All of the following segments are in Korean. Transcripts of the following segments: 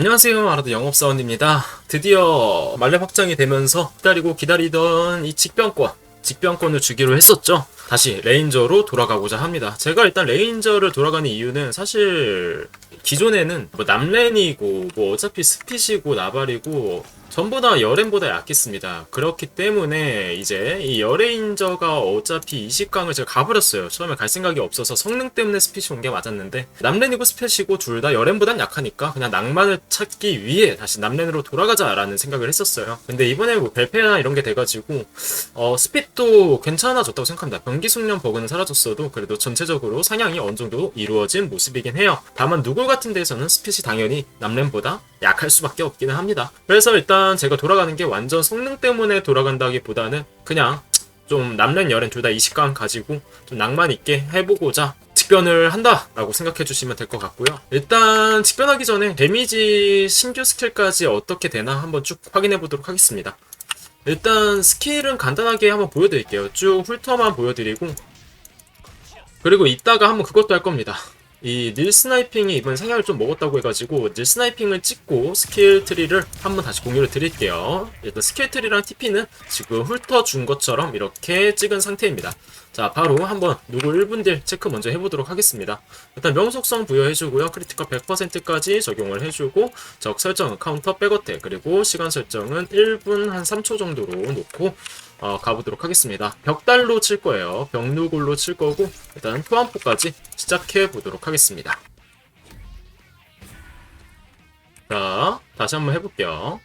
안녕하세요. 아라도 영업사원입니다. 드디어 말렙 확장이 되면서 기다리고 기다리던 이 직변권, 직변권을 주기로 했었죠. 다시 레인저로 돌아가고자 합니다. 제가 일단 레인저를 돌아가는 이유는 사실 기존에는 뭐 남렌이고 뭐 어차피 스핏이고 나발이고 전부 다 여렌보다 약했습니다. 그렇기 때문에 이제 이 여레인저가 어차피 20강을 제가 가버렸어요. 처음에 갈 생각이 없어서 성능 때문에 스핏이 온 게 맞았는데 남렌이고 스핏이고 둘다 여렌보단 약하니까 그냥 낭만을 찾기 위해 다시 남렌으로 돌아가자라는 생각을 했었어요. 근데 이번에 뭐 벨페나 이런 게 돼가지고 어 스핏도 괜찮아졌다고 생각합니다. 병기 숙련 버그는 사라졌어도 그래도 전체적으로 상향이 어느 정도 이루어진 모습이긴 해요. 다만 누굴 같은 데에서는 스핏이 당연히 남렌보다 약할 수밖에 없기는 합니다. 그래서 일단 제가 돌아가는 게 완전 성능 때문에 돌아간다기보다는 그냥 좀 남렌 여렌 둘다 20강 가지고 좀 낭만 있게 해보고자 직변을 한다라고 생각해 주시면 될 것 같고요. 일단 직변하기 전에 데미지 신규 스킬까지 어떻게 되나 한번 쭉 확인해 보도록 하겠습니다. 일단 스킬은 간단하게 한번 보여드릴게요. 쭉 훑어만 보여드리고 그리고 이따가 한번 그것도 할 겁니다. 이 닐 스나이핑이 이번 상향을 좀 먹었다고 해가지고 닐 스나이핑을 찍고 스킬 트리를 한번 다시 공유를 드릴게요. 일단 스킬 트리랑 TP는 지금 훑어준 것처럼 이렇게 찍은 상태입니다. 자 바로 한번 누구 1분 딜 체크 먼저 해보도록 하겠습니다. 일단 명속성 부여해주고요. 크리티컬 100%까지 적용을 해주고 적 설정은 카운터 백어택 그리고 시간 설정은 1분 한 3초 정도로 놓고 어, 가보도록 하겠습니다. 벽달로 칠 거예요. 벽누골로 칠 거고 일단 포함포까지 시작해 보도록 하겠습니다. 자, 다시 한번 해볼게요.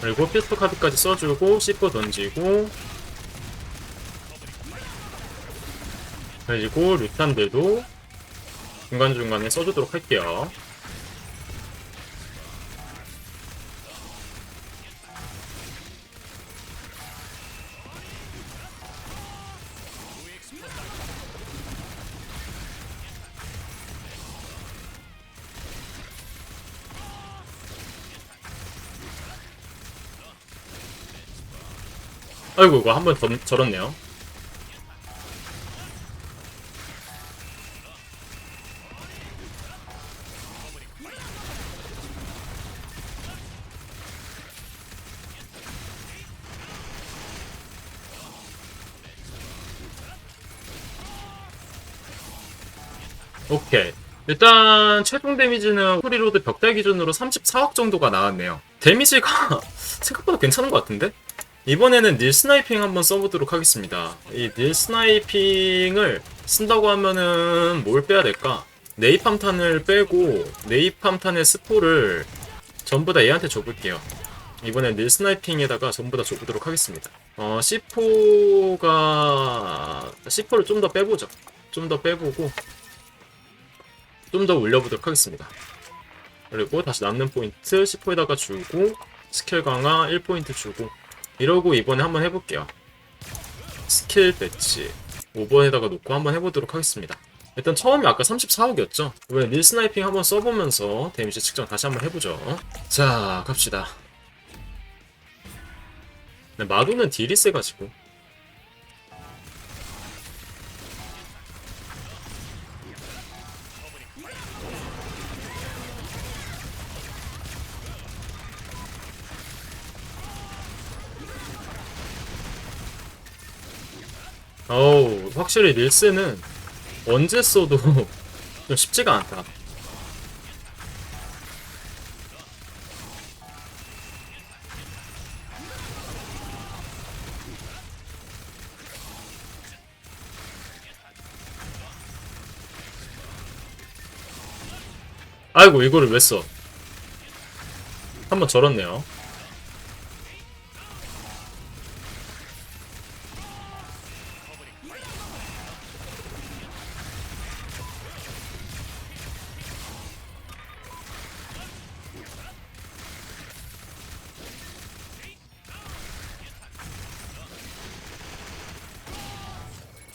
그리고 필터 카드까지 써주고 씹어 던지고 그리고 류탄들도 중간중간에 써주도록 할게요. 아이고 이거 한 번 절었네요. 오케이. 일단 최종 데미지는 프리로드 벽달 기준으로 34억 정도가 나왔네요. 데미지가 생각보다 괜찮은 것 같은데? 이번에는 닐 스나이핑 한번 써보도록 하겠습니다. 이 닐 스나이핑을 쓴다고 하면은 뭘 빼야 될까? 네이팜탄을 빼고 네이팜탄의 스포를 전부 다 얘한테 줘볼게요. 이번엔 닐 스나이핑에다가 전부 다 줘보도록 하겠습니다. 어, C4가 C4를 좀 더 빼보죠. 좀 더 빼보고 좀 더 올려보도록 하겠습니다. 그리고 다시 남는 포인트 10호에다가 주고 스킬 강화 1포인트 주고 이러고 이번에 한번 해볼게요. 스킬 배치 5번에다가 놓고 한번 해보도록 하겠습니다. 일단 처음에 아까 34억이었죠? 이번에 릴 스나이핑 한번 써보면서 데미지 측정 다시 한번 해보죠. 자 갑시다. 네, 마도는 딜이 세가지고 어우, 확실히 릴스는 언제 써도 좀 쉽지가 않다. 아이고, 이거를 왜 써? 한번 절었네요.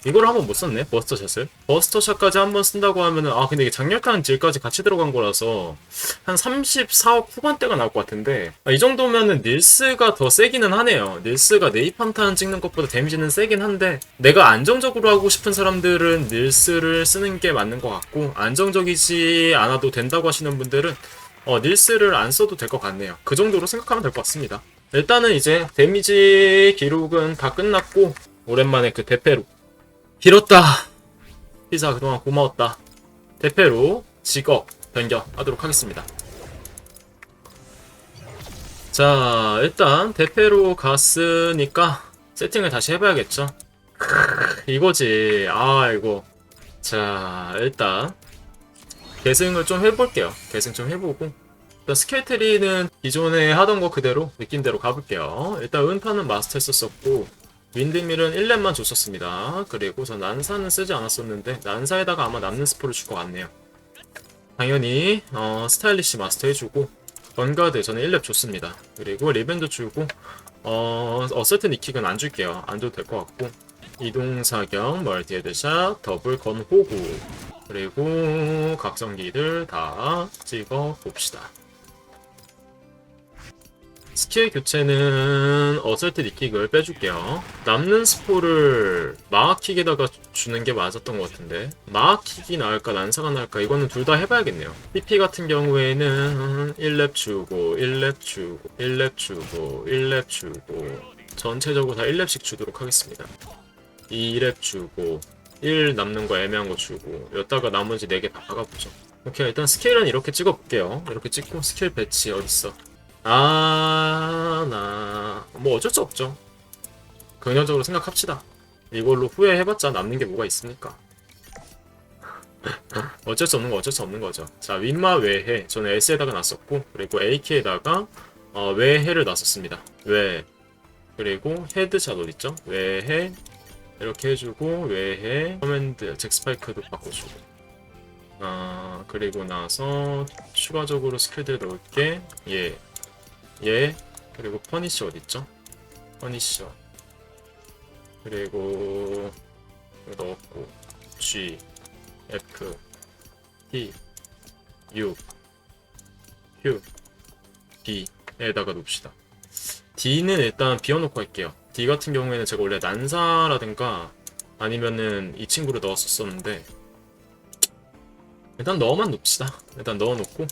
이걸 한번 못 썼네 버스터 샷을. 버스터 샷까지 한번 쓴다고 하면은 아 근데 이게 장렬탄 딜까지 같이 들어간 거라서 한 34억 후반대가 나올 것 같은데 아, 이 정도면은 닐스가 더 세기는 하네요. 닐스가 네이판탄 찍는 것보다 데미지는 세긴 한데 내가 안정적으로 하고 싶은 사람들은 닐스를 쓰는 게 맞는 것 같고 안정적이지 않아도 된다고 하시는 분들은 어, 닐스를 안 써도 될 것 같네요. 그 정도로 생각하면 될 것 같습니다. 일단은 이제 데미지 기록은 다 끝났고 오랜만에 그 대패로 길었다. 피자 그동안 고마웠다. 대패로 직업 변경하도록 하겠습니다. 자, 일단 대패로 갔으니까 세팅을 다시 해봐야겠죠. 이거지. 아, 이거. 자, 일단 계승을 좀 해볼게요. 계승 좀 해보고. 일단 스킬 트리는 기존에 하던 거 그대로 느낌대로 가볼게요. 일단 은파는 마스터 했었었고 윈드밀은 1렙만 줬었습니다. 그리고 저 난사는 쓰지 않았었는데 난사에다가 아마 남는 스포를 줄 것 같네요. 당연히 어, 스타일리시 마스터 해주고 번가드 저는 1렙 줬습니다. 그리고 리벤도 주고 어, 어설트 니킥은 안 줄게요. 안 줘도 될 것 같고 이동사격, 멀티 헤드샷, 더블 건호구 그리고 각성기들 다 찍어 봅시다. 스킬 교체는 어설트 니킥을 빼줄게요. 남는 스포를 마하킥에다가 주는 게 맞았던 것 같은데 마하킥이 나을까 난사가 나을까 이거는 둘 다 해봐야겠네요. PP 같은 경우에는 1렙 주고 1렙 주고 1렙 주고 1렙 주고 전체적으로 다 1렙씩 주도록 하겠습니다. 2렙 주고 1 남는 거 애매한 거 주고 여기다가 나머지 4개 다 박아보죠. 오케이 일단 스킬은 이렇게 찍어볼게요. 이렇게 찍고 스킬 배치 어딨어? 아, 나, 뭐 어쩔 수 없죠. 긍정적으로 생각합시다. 이걸로 후회해봤자 남는 게 뭐가 있습니까? 어쩔 수 없는 거 어쩔 수 없는 거죠. 자, 윈마 외해. 저는 S에다가 놨었고, 그리고 AK에다가, 어, 외해를 놨었습니다. 외. 그리고 헤드샷 어딨죠? 외해. 이렇게 해주고, 외해. 커맨드, 잭스파이크도 바꿔주고. 아, 그리고 나서, 추가적으로 스킬들 넣을게. 예. 얘 그리고 퍼니셔 어딨죠? 퍼니셔 그리고 넣었고 G F T U Q D에다가 놓읍시다. D는 일단 비워놓고 할게요. D 같은 경우에는 제가 원래 난사라든가 아니면은 이 친구를 넣었었는데 일단 넣어만 놓읍시다. 일단 넣어놓고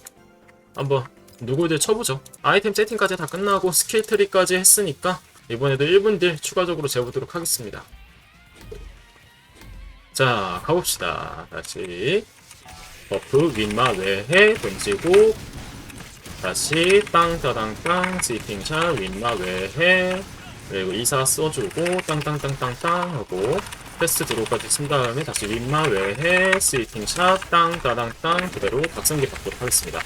한번 누구들 쳐보죠. 아이템 세팅까지 다 끝나고 스킬 트리까지 했으니까 이번에도 1분 딜 추가적으로 재보도록 하겠습니다. 자, 가봅시다. 다시 버프 윈마 외해 던지고 다시 땅따당땅 스위핑샷 윈마 외해 그리고 이사 써주고 땅땅땅땅땅 하고 패스트 드로우까지 쓴 다음에 다시 윈마 외해 스위핑샷 땅따당땅 그대로 박성기 받도록 하겠습니다.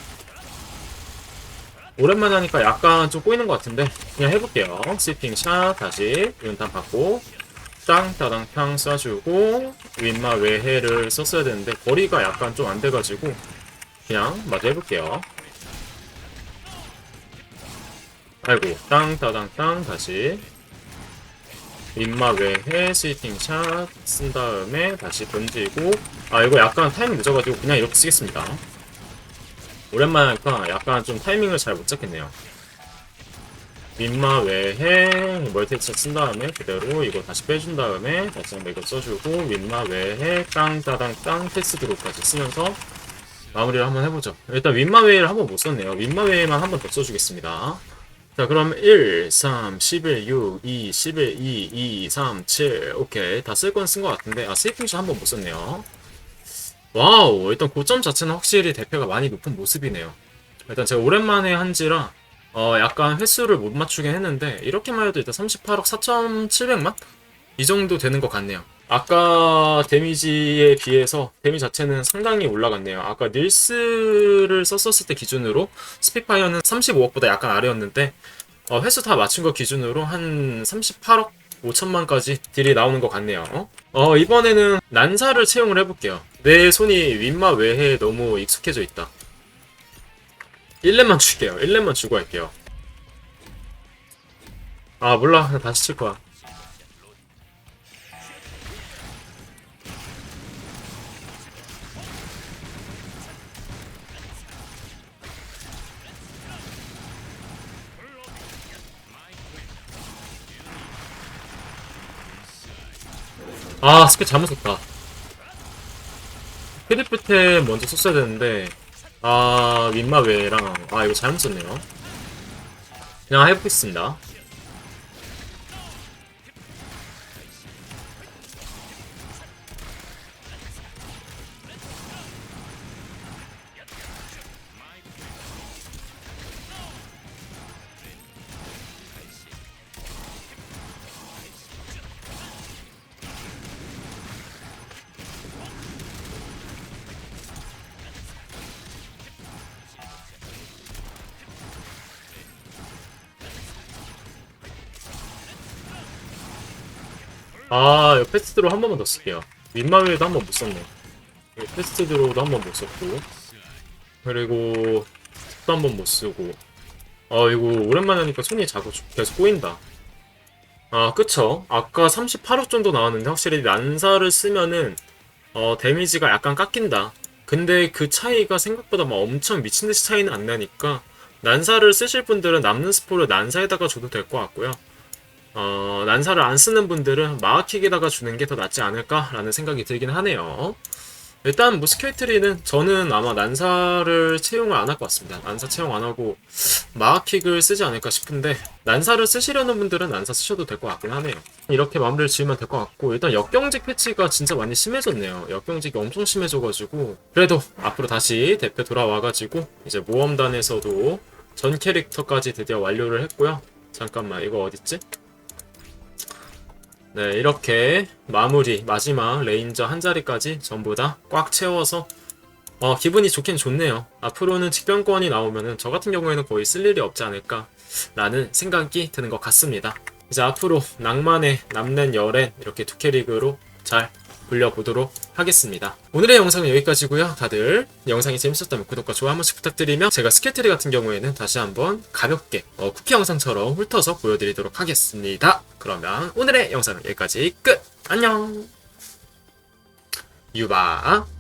오랜만에 하니까 약간 좀 꼬이는 것 같은데 그냥 해볼게요. 스위핑 샷 다시 윤탄 받고 땅따당 평 쏴주고 윈마 외해를 썼어야 되는데 거리가 약간 좀 안 돼가지고 그냥 마저 해볼게요. 아이고 땅따당 땅 다시 윈마 외해 스위핑 샷쓴 다음에 다시 던지고 아 이거 약간 타이밍 늦어가지고 그냥 이렇게 쓰겠습니다 오랜만에 하니까 약간 좀 타이밍을 잘 못 잡겠네요. 민마 외해 멀티체 쓴 다음에 그대로 이거 다시 빼준 다음에 다시 한번 이거 써주고 민마 외해 땅따당 땅 패스 드롭까지 쓰면서 마무리를 한번 해보죠. 일단 윈마 외해를 한번 못 썼네요. 윈마 외해만 한번 더 써주겠습니다. 자 그럼 1, 3, 11, 6, 2, 11, 2, 2, 3, 7 오케이 다 쓸 건 쓴 것 같은데 아 세이핑샷 한번 못 썼네요. 와우 일단 고점 자체는 확실히 대표가 많이 높은 모습이네요 일단 제가 오랜만에 한지라 어 약간 횟수를 못 맞추긴 했는데 이렇게만 해도 일단 38억 4,700만? 이 정도 되는 것 같네요 아까 데미지에 비해서 데미지 자체는 상당히 올라갔네요 아까 닐스를 썼었을 때 기준으로 스피파이어는 35억보다 약간 아래였는데 어, 횟수 다 맞춘 거 기준으로 한 38억 5천만까지 딜이 나오는 것 같네요. 어, 이번에는 난사를 채용을 해볼게요. 내 손이 윗마 외에 너무 익숙해져 있다. 1렙만 줄게요. 1렙만 주고 할게요. 아 몰라. 다시 칠 거야. 아 스킬 잘못 썼다. 크리프테 먼저 썼어야 되는데 아 윗마웨랑 아 이거 잘못 썼네요. 그냥 해보겠습니다 아 이거 패스트로 한 번만 더 쓸게요. 윗마웨도 한 번 못 썼네. 이거 패스트드로도 한 번 못 썼고. 그리고 또 한 번 못 쓰고. 아 이거 오랜만에 하니까 손이 자꾸 계속 꼬인다. 아 그쵸. 아까 38억 정도 나왔는데 확실히 난사를 쓰면은 어 데미지가 약간 깎인다. 근데 그 차이가 생각보다 막 엄청 미친듯이 차이는 안 나니까 난사를 쓰실 분들은 남는 스포를 난사에다가 줘도 될 것 같고요 어, 난사를 안 쓰는 분들은 마하킥에다가 주는 게 더 낫지 않을까라는 생각이 들긴 하네요. 일단 무스케트리는 저는 아마 난사를 채용을 안 할 것 같습니다. 난사 채용 안 하고 마하킥을 쓰지 않을까 싶은데 난사를 쓰시려는 분들은 난사 쓰셔도 될 것 같긴 하네요. 이렇게 마무리를 지으면 될 것 같고 일단 역경직 패치가 진짜 많이 심해졌네요. 역경직이 엄청 심해져가지고 그래도 앞으로 다시 대표 돌아와가지고 이제 모험단에서도 전 캐릭터까지 드디어 완료를 했고요. 잠깐만 이거 어딨지? 네, 이렇게 마무리, 마지막 레인저 한 자리까지 전부 다 꽉 채워서 어, 기분이 좋긴 좋네요. 앞으로는 직변권이 나오면은 저 같은 경우에는 거의 쓸 일이 없지 않을까 라는 생각이 드는 것 같습니다. 이제 앞으로 낭만의 남는 열엔 이렇게 두 캐릭으로 잘 불려보도록 하겠습니다. 오늘의 영상은 여기까지고요. 다들 영상이 재밌었다면 구독과 좋아요 한 번씩 부탁드리며 제가 스케트리 같은 경우에는 다시 한번 가볍게 어, 쿠키 영상처럼 훑어서 보여드리도록 하겠습니다. 그러면 오늘의 영상은 여기까지 끝! 안녕! 유바